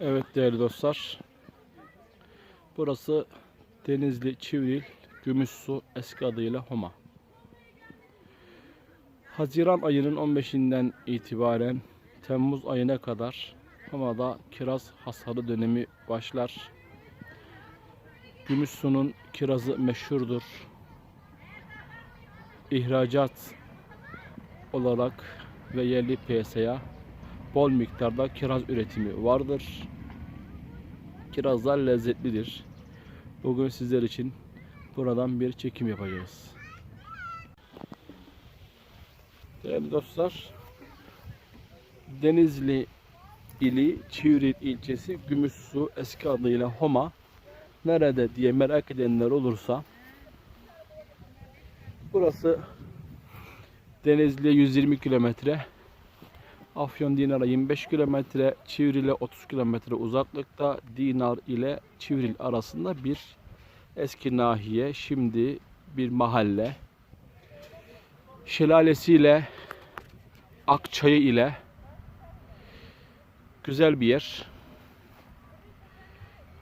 Evet değerli dostlar. Burası Denizli Çivril Gümüşsu eski adıyla Homa. Haziran ayının 15'inden itibaren Temmuz ayına kadar Homa'da kiraz hasadı dönemi başlar. Gümüşsu'nun kirazı meşhurdur. İhracat olarak ve yerli piyasaya bol miktarda kiraz üretimi vardır. Kirazlar lezzetlidir. Bugün sizler için buradan bir çekim yapacağız. Değerli dostlar, Denizli ili Çivril ilçesi Gümüşsu eski adıyla Homa nerede diye merak edenler olursa burası Denizli'ye 120 kilometre Afyon Dinar'a 25 kilometre, Çivril'e 30 kilometre uzaklıkta Dinar ile Çivril arasında bir eski nahiye, şimdi bir mahalle. Şelalesiyle, Akçayı ile güzel bir yer.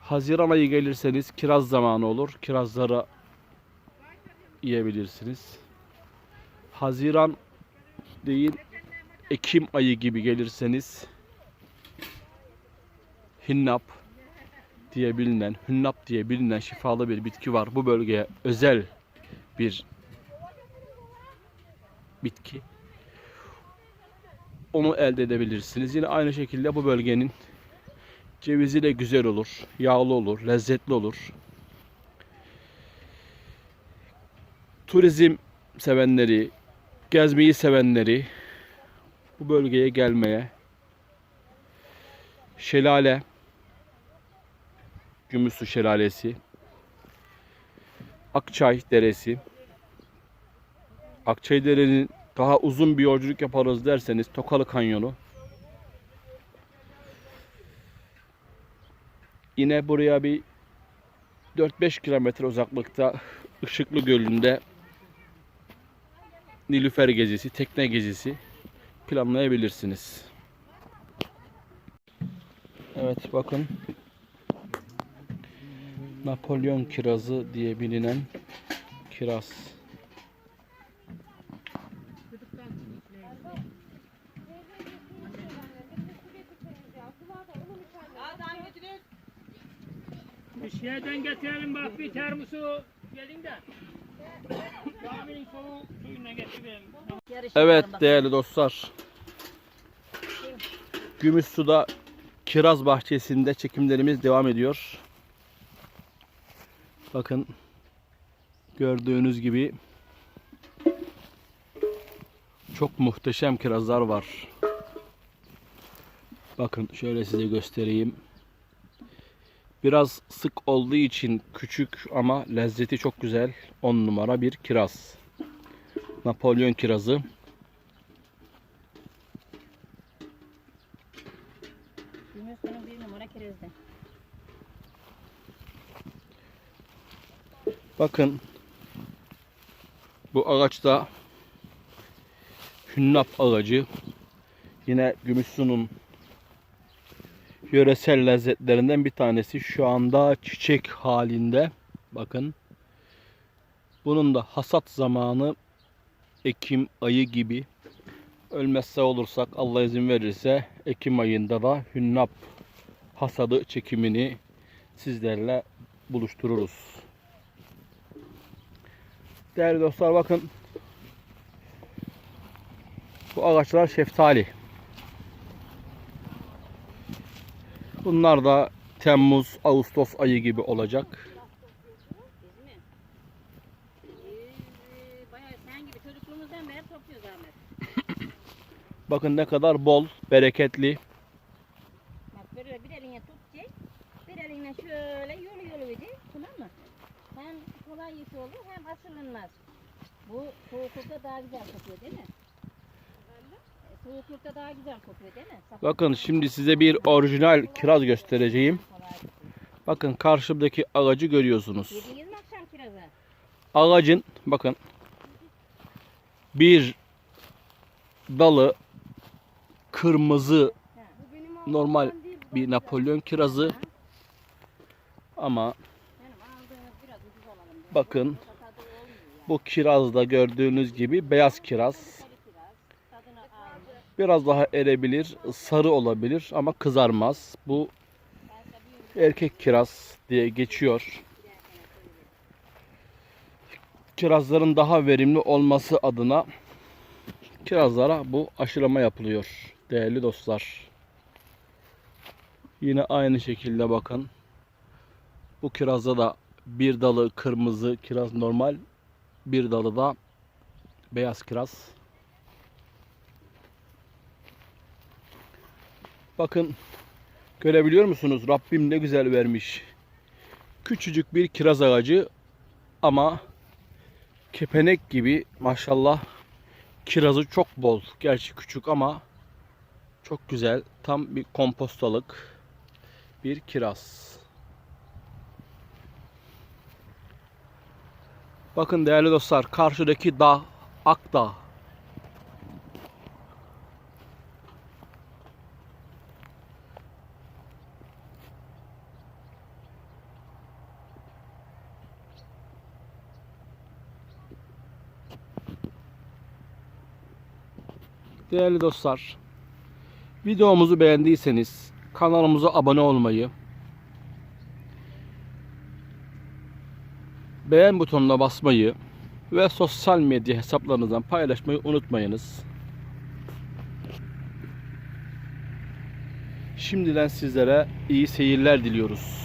Haziran ayı gelirseniz kiraz zamanı olur. Kirazları yiyebilirsiniz. Haziran değil Ekim ayı gibi gelirseniz hinnap diye bilinen, hünnap diye bilinen şifalı bir bitki var. Bu bölgeye özel bir bitki. Onu elde edebilirsiniz. Yine aynı şekilde bu bölgenin cevizi de güzel olur, yağlı olur, lezzetli olur. Turizm sevenleri, gezmeyi sevenleri bu bölgeye gelmeye. Şelale. Gümüşsu Şelalesi. Akçay Deresi. Akçay Dere'nin daha uzun bir yolculuk yaparız derseniz Tokalı Kanyonu. Yine buraya bir 4-5 kilometre uzaklıkta Işıklı Gölü'nde Nilüfer gezisi, tekne gezisi planlayabilirsiniz. Evet bakın. Napolyon kirazı diye bilinen kiraz. Bir şeyden getirelim bak bir termosu gelin de. Evet değerli dostlar. Gümüşsu'da kiraz bahçesinde çekimlerimiz devam ediyor. Bakın gördüğünüz gibi çok muhteşem kirazlar var. Bakın şöyle size göstereyim. Biraz sık olduğu için küçük ama lezzeti çok güzel. 10 numara bir kiraz. Napolyon kirazı. Gümüşsünün bir numara kirazdı. Bakın bu ağaçta hünnap ağacı yine Gümüşsu'nun yöresel lezzetlerinden bir tanesi şu anda çiçek halinde bakın bunun da hasat zamanı Ekim ayı gibi ölmezse olursak Allah izin verirse Ekim ayında da hünnap hasadı çekimini sizlerle buluştururuz. Değerli dostlar bakın. Bu ağaçlar şeftali. Bunlar da Temmuz, Ağustos ayı gibi olacak. Ee. Bakın ne kadar bol, bereketli. Bak böyle bir eline tutacak. Bir eline şöyle yolu yolu idi. Tamam mı? Hem kolay yük olur hem asılınmaz. Bu soğuklukta daha güzel kokuyor değil mi? Soğuklukta daha güzel kokuyor değil mi? Bakın şimdi size bir orijinal kiraz göstereceğim. Bakın karşımdaki ağacı görüyorsunuz. Yediniz mi akşam kirazı? Ağacın bakın bir dalı kırmızı normal bir Napolyon kirazı. Ama bakın bu kirazda gördüğünüz gibi beyaz kiraz. Biraz daha erebilir, sarı olabilir ama kızarmaz. Bu erkek kiraz diye geçiyor. Kirazların daha verimli olması adına kirazlara bu aşılama yapılıyor değerli dostlar. Yine aynı şekilde bakın. Bu kirazda da bir dalı kırmızı kiraz normal, bir dalı da beyaz kiraz. Bakın görebiliyor musunuz? Rabbim ne güzel vermiş. Küçücük bir kiraz ağacı ama kepenek gibi maşallah kirazı çok bol. Gerçi küçük ama çok güzel. Tam bir kompostalık bir kiraz. Bakın değerli dostlar karşıdaki dağ Akdağ. Değerli dostlar, videomuzu beğendiyseniz kanalımıza abone olmayı, beğen butonuna basmayı ve sosyal medya hesaplarınızdan paylaşmayı unutmayınız. Şimdiden sizlere iyi seyirler diliyoruz.